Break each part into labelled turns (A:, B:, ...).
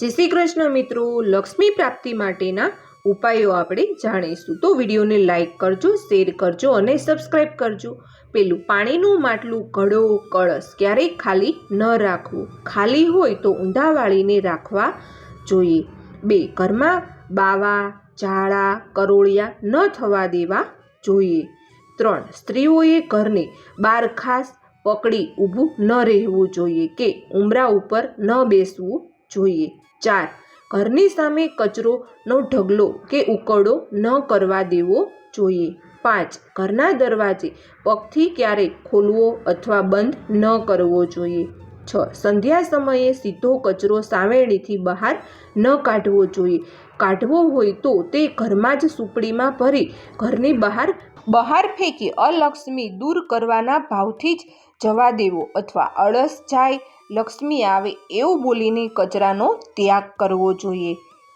A: જય શ્રી કૃષ્ણ મિત્રો, લક્ષ્મી પ્રાપ્તિ માટેના ઉપાયો આપણે જાણીશું. તો વિડીયોને લાઈક કરજો, શેર કરજો અને સબસ્ક્રાઈબ કરજો. પેલું પાણીનું માટલું ઘડો કળશ, ક્યારેય ખાલી ન રાખવું. ખાલી હોય તો ઊંધા વાળીને રાખવા જોઈએ. બે, ઘરમાં બાવા, ઝાડા, કરોળિયા ન થવા દેવા જોઈએ. ત્રણ, સ્ત્રીઓએ ઘરને બાર ખાસ પકડી ઊભું ન રહેવું જોઈએ કે ઉમરા ઉપર ન બેસવું જોઈએ. ચાર. ઘરની સામે કચરોનો ઢગલો કે ઉકળો ન કરવા દેવો જોઈએ. પાંચ. ઘરના દરવાજે પગથી ક્યારેય ખોલવો અથવા બંધ ન કરવો જોઈએ. છ. સંધ્યા સમયે સીધો કચરો સાવેણીથી બહાર ન કાઢવો જોઈએ. કાઢવો હોય તો તે ઘરમાં જ સુપડીમાં ભરી ઘરની બહાર બહાર ફેંકી અલક્ષ્મી દૂર કરવાના ભાવથી જ જવા દેવો અથવા અળસ જાય, લક્ષ્મી આવે એવું બોલીને કચરાનો ત્યાગ કરવો જોઈએ.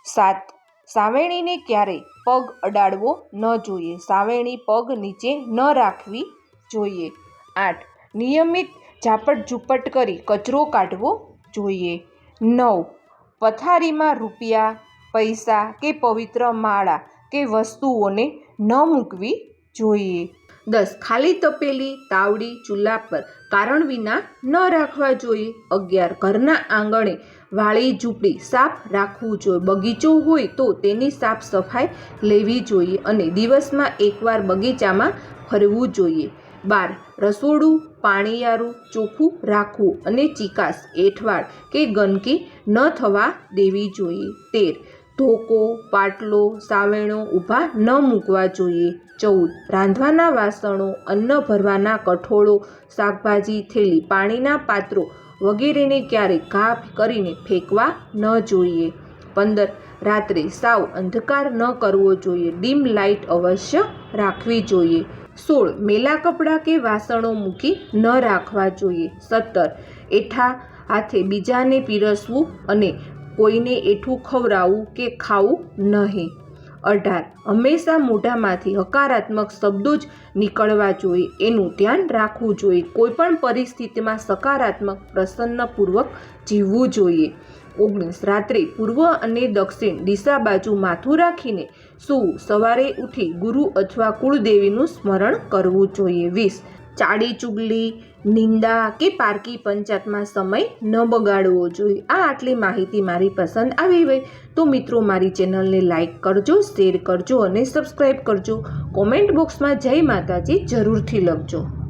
A: સાત સાવેણીને ક્યારેય પગ અડાડવો ન જોઈએ. સાવેણી પગ નીચે ન રાખવી જોઈએ. આઠ, નિયમિત ઝાપટ ઝૂપટ કરી કચરો કાઢવો જોઈએ. નવ, પથારીમાં રૂપિયા, પૈસા કે પવિત્ર માળા કે વસ્તુઓને ન મૂકવી જોઈએ. દસ, ખાલી તપેલી, તાવડી ચૂલા પર કારણ વિના ન રાખવા જોઈએ. અગિયાર, ઘરના આંગણે વાળી ઝૂંપડી સાફ રાખવું જોઈએ. બગીચો હોય તો તેની સાફ સફાઈ લેવી જોઈએ અને દિવસમાં એકવાર બગીચામાં ફરવું જોઈએ. બાર, રસોડું, પાણીયારું ચોખ્ખું રાખવું અને ચિકાસ, એઠવાડ કે ગંદકી ન થવા દેવી જોઈએ. તેર ધોકો, પાટલો સાવેણો ઊભા ન મૂકવા જોઈએ. ચૌદ. રાંધવાના વાસણો, અન્ન ભરવાના કઠોળો, શાકભાજી, થેલી, પાણીના પાત્રો વગેરેને ક્યારેય ઘા કરીને ફેંકવા ન જોઈએ. પંદર. રાત્રે સાવ અંધકાર ન કરવો જોઈએ. ડીમ લાઇટ અવશ્ય રાખવી જોઈએ. સોળ. મેલા કપડાં કે વાસણો મૂકી ન રાખવા જોઈએ. સત્તર. એઠા હાથે બીજાને પીરસવું અને કોઈને એઠું ખવડાવવું કે ખાવું નહીં. અઢાર. હંમેશા મોઢામાંથી હકારાત્મક શબ્દો જ નીકળવા જોઈએ. એનું ધ્યાન રાખવું જોઈએ. કોઈપણ પરિસ્થિતિમાં સકારાત્મક, પ્રસન્નપૂર્વક જીવવું જોઈએ. ઓગણીસ. રાત્રે પૂર્વ અને દક્ષિણ દિશા બાજુ માથું રાખીને સૂવું. સવારે ઉઠી ગુરુ અથવા કુળદેવીનું સ્મરણ કરવું જોઈએ. વીસ. ચાડી ચુગલી, નિંદા કે પારકી પંચાયતમાં સમય ન બગાડવો જોઈએ. આ આટલી માહિતી મારી પસંદ આવી હોય તો મિત્રો મારી ચેનલને લાઈક કરજો, શેર કરજો અને સબસ્ક્રાઈબ કરજો. કોમેન્ટ બોક્સમાં જય માતાજી જરૂરથી લખજો.